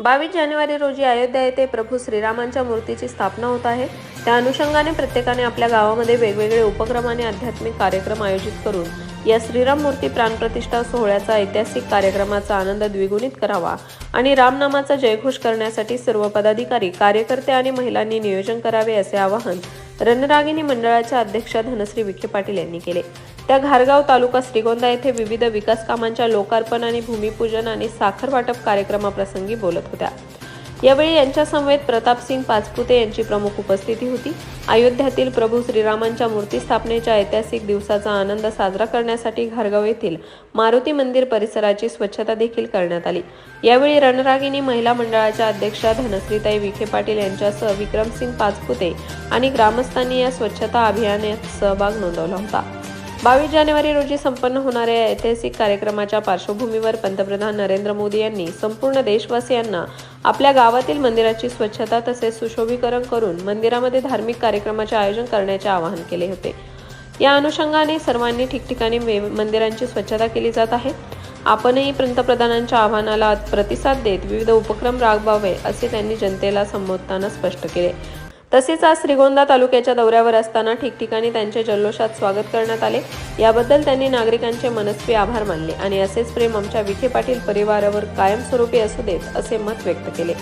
बावीस जानेवारी रोजी अयोध्या येथे प्रभू श्रीरामांच्या मूर्तीची स्थापना होत आहे. त्या अनुषंगाने प्रत्येकाने आपल्या गावामध्ये वेगवेगळे उपक्रम आणि आध्यात्मिक कार्यक्रम आयोजित करून या श्रीराम मूर्ती प्राणप्रतिष्ठा सोहळ्याचा ऐतिहासिक कार्यक्रमाचा आनंद द्विगुणित करावा आणि रामनामाचा जयघोष करण्यासाठी सर्व पदाधिकारी कार्यकर्ते आणि महिलांनी नियोजन करावे असे आवाहन रणरागिणी मंडळाच्या अध्यक्षा धनश्री विखे पाटील यांनी केले. त्या घारगाव तालुका श्रीगोंदा येथे विविध विकास कामांच्या लोकार्पण आणि भूमिपूजन आणि साखर वाटप कार्यक्रमाप्रसंगी बोलत होत्या. यावेळी यांच्या समवेत प्रतापसिंग पाचपुते यांची प्रमुख उपस्थिती होती. अयोध्यातील प्रभू श्रीरामांच्या मूर्ती स्थापनेच्या ऐतिहासिक दिवसाचा आनंद साजरा करण्यासाठी घारगाव येथील मारुती मंदिर परिसराची स्वच्छता देखील करण्यात आली. यावेळी रणरागिनी महिला मंडळाच्या अध्यक्षा धनश्रीताई विखे पाटील यांच्यासह विक्रमसिंग पाचपुते आणि ग्रामस्थांनी या स्वच्छता अभियानात सहभाग नोंदवला होता. बावीस जानेवारी रोजी संपन्न होणाऱ्या या ऐतिहासिक कार्यक्रमाच्या पार्श्वभूमीवर पंतप्रधान नरेंद्र मोदी यांनी संपूर्ण देशवासियांना आपल्या गावातील मंदिराची स्वच्छता तसेच सुशोभीकरण करून मंदिरामध्ये धार्मिक कार्यक्रमाचे आयोजन करण्याचे आवाहन केले होते. या अनुषंगाने सर्वांनी ठिकठिकाणी मंदिरांची स्वच्छता केली जात आहे. आपणही पंतप्रधानांच्या आव्हानाला प्रतिसाद देत विविध उपक्रम राबवावे असे त्यांनी जनतेला संबोधताना स्पष्ट केले. तसेच आज श्रीगोंदा तालुक्याच्या दौऱ्यावर असताना ठिकठिकाणी त्यांचे जल्लोषात स्वागत करण्यात आले. याबद्दल त्यांनी नागरिकांचे मनस्वी आभार मानले आणि असेच प्रेम आमच्या विखे पाटील परिवारावर कायमस्वरूपी असू देत असे मत व्यक्त केले.